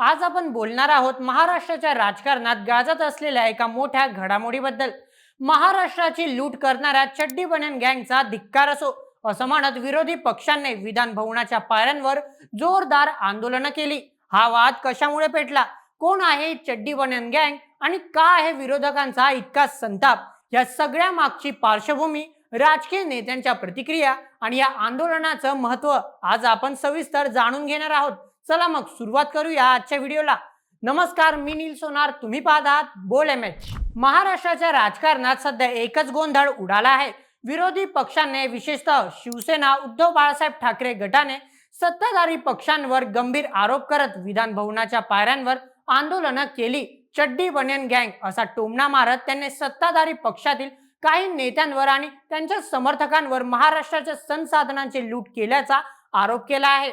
आज आपण बोलणार आहोत महाराष्ट्राच्या राजकारणात गाजत असलेल्या एका मोठ्या घडामोडीबद्दल. महाराष्ट्राची लूट करणाऱ्या चड्डी बनन गँगचा धिक्कार असो असं म्हणत विरोधी पक्षांनी विधान भवनाच्या पायऱ्यांवर जोरदार आंदोलनं केली. हा वाद कशामुळे पेटला? कोण आहे चड्डी बनन गँग आणि का आहे विरोधकांचा इतका संताप? या सगळ्या मागची पार्श्वभूमी राजकीय नेत्यांच्या प्रतिक्रिया आणि या आंदोलनाचं महत्त्व आज आपण सविस्तर जाणून घेणार आहोत. चला मग सुरुवात करूया आजच्या व्हिडिओला. नमस्कार मी नील सोनार. तुम्ही पाहतात बोल एम एच महाराष्ट्राच्या राजकारणात सध्या एकच गोंधळ उडाला आहे. विरोधी पक्षाने विशेषतः शिवसेना उद्धव बाळासाहेब ठाकरे गटाने सत्ताधारी पक्षांवर गंभीर आरोप करत विधान भवनाच्या पायऱ्यांवर आंदोलनं केली. चड्डी बनियन गँग असा टोमणा मारत त्यांनी सत्ताधारी पक्षातील काही नेत्यांवर आणि त्यांच्या समर्थकांवर महाराष्ट्राच्या संसाधनांची लूट केल्याचा आरोप केला आहे.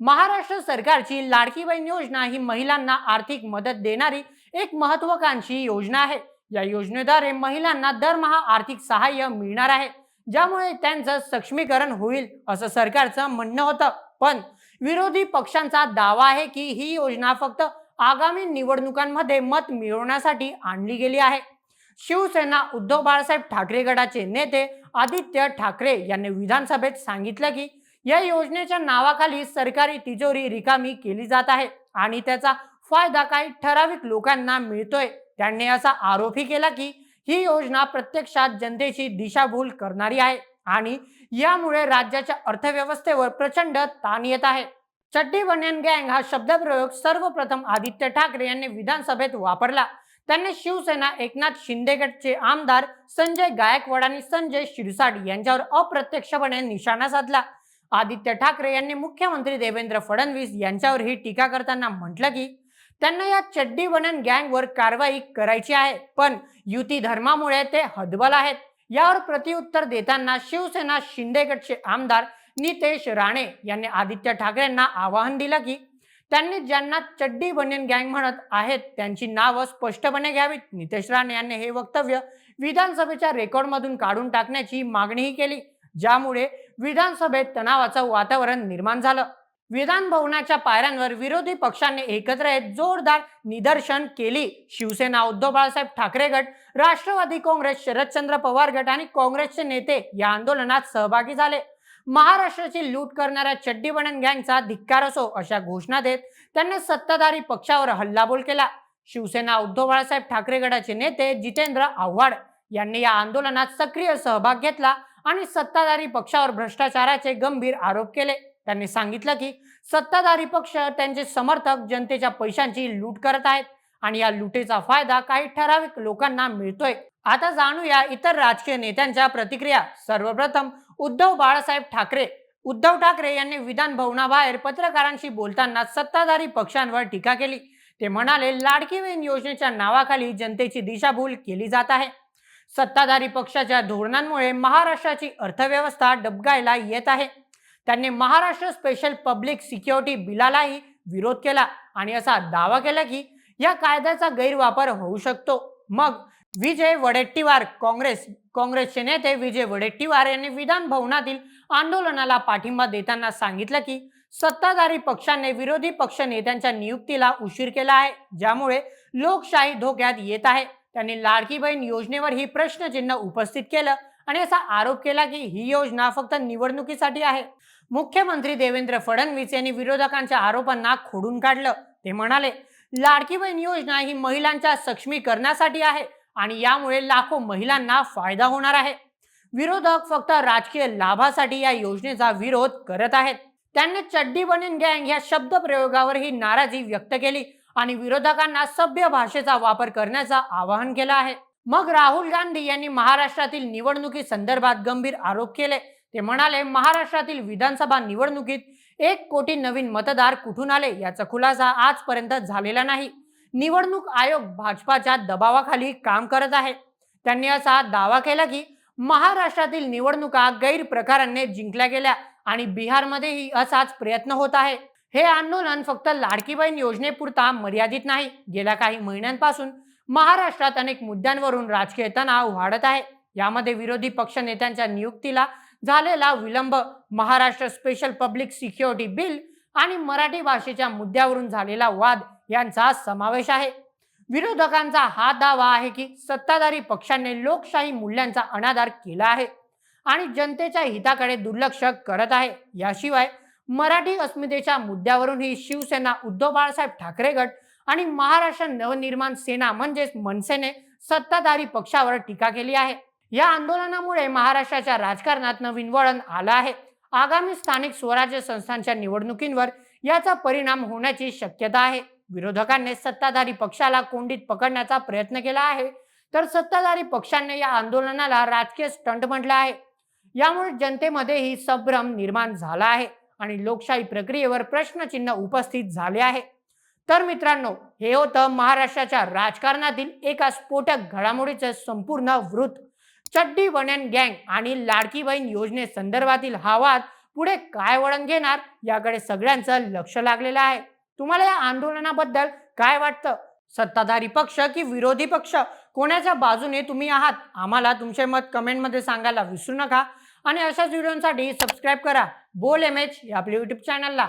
महाराष्ट्र सरकारची लाडकी बहीण योजना ही महिलांना आर्थिक मदत देणारी एक महत्वाकांक्षी योजना आहे. या योजनेद्वारे महिलांना दरमहा आर्थिक सहाय्य मिळणार आहे. ज्यामुळे त्यांचं सक्षमीकरण होईल असं सरकारचं म्हणणं होतं. पण विरोधी पक्षांचा दावा आहे की ही योजना फक्त आगामी निवडणुकांमध्ये मत मिळवण्यासाठी आणली गेली आहे. शिवसेना उद्धव बाळासाहेब ठाकरे गटाचे नेते आदित्य ठाकरे यांनी विधानसभेत सांगितलं की या योजनेच्या नावाखाली सरकारी तिजोरी रिकामी केली जात आहे आणि त्याचा फायदा काही ठराविक लोकांना मिळतोय. त्यांनी असा आरोपही केला की ही योजना प्रत्यक्षात जनतेची दिशाभूल करणारी आहे आणि यामुळे राज्याच्या अर्थव्यवस्थेवर प्रचंड ताण येत आहे. चड्डी बनियन गँग हा शब्दप्रयोग सर्वप्रथम आदित्य ठाकरे यांनी विधानसभेत वापरला. त्यांनी शिवसेना एकनाथ शिंदेगडचे आमदार संजय गायकवाड आणि संजय शिरसाट यांच्यावर अप्रत्यक्षपणे निशाणा साधला. आदित्य ठाकरे यांनी मुख्यमंत्री देवेंद्र फडणवीस यांच्यावर ही टीका करताना म्हटलं की त्यांना या चड्डी बनन गँगवर कारवाई करायची आहे पण युती धर्मामुळे ते हदबल आहेत. यावर प्रतिउत्तर देताना शिवसेना शिंदेगडचे आमदार नितेश राणे यांनी आदित्य ठाकरेंना आवाहन दिलं की त्यांनी ज्यांना चड्डी बनेन गँग म्हणत आहेत त्यांची नावं स्पष्टपणे घ्यावीत. नितेश राणे यांनी हे वक्तव्य विधानसभेच्या रेकॉर्डमधून काढून टाकण्याची मागणीही केली. ज्यामुळे विधानसभेत तणावाचं वातावरण निर्माण झालं. विधान भवनाच्या पायऱ्यांवर विरोधी पक्षांनी एकत्र येत जोरदार निदर्शन केली. शिवसेना उद्धव बाळासाहेब ठाकरे गट राष्ट्रवादी काँग्रेस शरदचंद्र पवार गट आणि काँग्रेसचे नेते या आंदोलनात सहभागी झाले. महाराष्ट्राची लूट करणाऱ्या चड्डी गँगचा धिक्कार असो अशा घोषणा देत त्यांनी सत्ताधारी पक्षावर हल्लाबोल केला. शिवसेना उद्धव बाळासाहेब ठाकरे गटाचे नेते जितेंद्र आव्हाड यांनी या आंदोलनात सक्रिय सहभाग घेतला. आणि सत्ताधारी पक्षावर भ्रष्टाचाराचे गंभीर आरोप केले. त्यांनी सांगितलं की सत्ताधारी पक्ष त्यांचे समर्थक जनतेच्या पैशांची लूट करत आहेत आणि या लुटेचा फायदा काही ठराविक लोकांना मिळतोय. आता जाणूया इतर राजकीय नेत्यांच्या प्रतिक्रिया. सर्वप्रथम उद्धव बाळासाहेब ठाकरे. उद्धव ठाकरे यांनी विधान भवनाबाहेर पत्रकारांशी बोलताना सत्ताधारी पक्षांवर टीका केली. ते म्हणाले लाडकी बहीण योजनेच्या नावाखाली जनतेची दिशाभूल केली जात आहे. सत्ताधारी पक्षाच्या धोरणांमुळे महाराष्ट्राची अर्थव्यवस्था डबगायला येत आहे. त्यांनी महाराष्ट्र स्पेशल पब्लिक सिक्युरिटी बिलालाही विरोध केला आणि असा दावा केला की या कायद्याचा गैरवापर होऊ शकतो. मग विजय वडेट्टीवार काँग्रेस काँग्रेसचे नेते विजय वडेट्टीवार यांनी विधान भवनातील आंदोलनाला पाठिंबा देताना सांगितलं की सत्ताधारी पक्षाने विरोधी पक्ष नेत्यांच्या नियुक्तीला उशीर केला आहे ज्यामुळे लोकशाही धोक्यात येत आहे. त्यांनी लाडकी बहीण योजनेवर ही प्रश्नचिन्ह उपस्थित केलं आणि असा आरोप केला की ही योजना फक्त निवडणुकीसाठी आहे. मुख्यमंत्री देवेंद्र फडणवीस यांनी विरोधकांच्या आरोपांना खोडून काढलं. ते म्हणाले लाडकी बहीण योजना ही महिलांच्या सक्षमीकरणासाठी आहे आणि यामुळे लाखो महिलांना फायदा होणार आहे. विरोधक फक्त राजकीय लाभासाठी या योजनेचा विरोध करत आहेत. त्यांनी चड्डी बनेन गँग या शब्द प्रयोगावर ही नाराजी व्यक्त केली आणि विरोधकांना सभ्य भाषेचा वापर करण्याचं आवाहन केलं आहे. मग राहुल गांधी यांनी महाराष्ट्रातील निवडणुकी संदर्भात गंभीर आरोप केले. ते म्हणाले महाराष्ट्रातील विधानसभा निवडणुकीत एक कोटी नवीन मतदार कुठून आले याचा खुलासा आजपर्यंत झालेला नाही. निवडणूक आयोग भाजपाच्या दबावाखाली काम करत आहे. त्यांनी असा दावा केला की महाराष्ट्रातील निवडणुका गैरप्रकाराने जिंकल्या गेल्या आणि बिहारमध्येही असाच प्रयत्न होत आहे. हे आंदोलन फक्त लाडकी बहीण योजनेपुरता मर्यादित नाही. गेल्या काही महिन्यांपासून महाराष्ट्रात अनेक मुद्द्यांवरून राजकीय तणाव वाढत आहे. यामध्ये विरोधी पक्ष नेत्यांच्या नियुक्तीला झालेला विलंब Maharashtra special public security bill आणि मराठी भाषेच्या मुद्द्यावरून झालेला वाद यांचा समावेश आहे. विरोधकांचा हा दावा आहे की सत्ताधारी पक्षांनी लोकशाही मूल्यांचा अनादार केला आहे आणि जनतेच्या हिताकडे दुर्लक्ष करत आहे. याशिवाय मराठी अस्मितेच्या मुद्द्यावरूनही शिवसेना उद्धव बाळासाहेब ठाकरे गट आणि महाराष्ट्र नवनिर्माण सेना म्हणजेच मनसेने सत्ताधारी पक्षावर टीका केली आहे. या आंदोलनामुळे महाराष्ट्राच्या राजकारणात नवीन वळण आलं आहे. आगामी स्थानिक स्वराज्य संस्थांच्या निवडणुकींवर याचा परिणाम होण्याची शक्यता आहे. विरोधकांनी सत्ताधारी पक्षाला कोंडीत पकडण्याचा प्रयत्न केला आहे. तर सत्ताधारी पक्षांनी या आंदोलनाला राजकीय स्टंट म्हटलं आहे. यामुळे जनतेमध्येही संभ्रम निर्माण झाला आहे. आणि लोकशाही प्रक्रियेवर प्रश्नचिन्ह उपस्थित झाले आहे. तर मित्रांनो हे होतं महाराष्ट्राच्या राजकारणातील एका स्फोटक घडामोडीचं संपूर्ण वृत्त. चड्डी बन्यान गँग आणि लाडकी बहीण योजने संदर्भातील हा वाद पुढे काय वळण घेणार याकडे सगळ्यांचं लक्ष लागलेलं आहे. तुम्हाला या आंदोलनाबद्दल काय वाटतं? सत्ताधारी पक्ष की विरोधी पक्ष? कोणाच्या बाजूने तुम्ही आहात? आम्हाला तुमचे मत कमेंटमध्ये सांगायला विसरू नका. आणि अशाच व्हिडिओसाठी सबस्क्राईब करा. बोल एम एच या आपल्या युट्यूब चॅनलला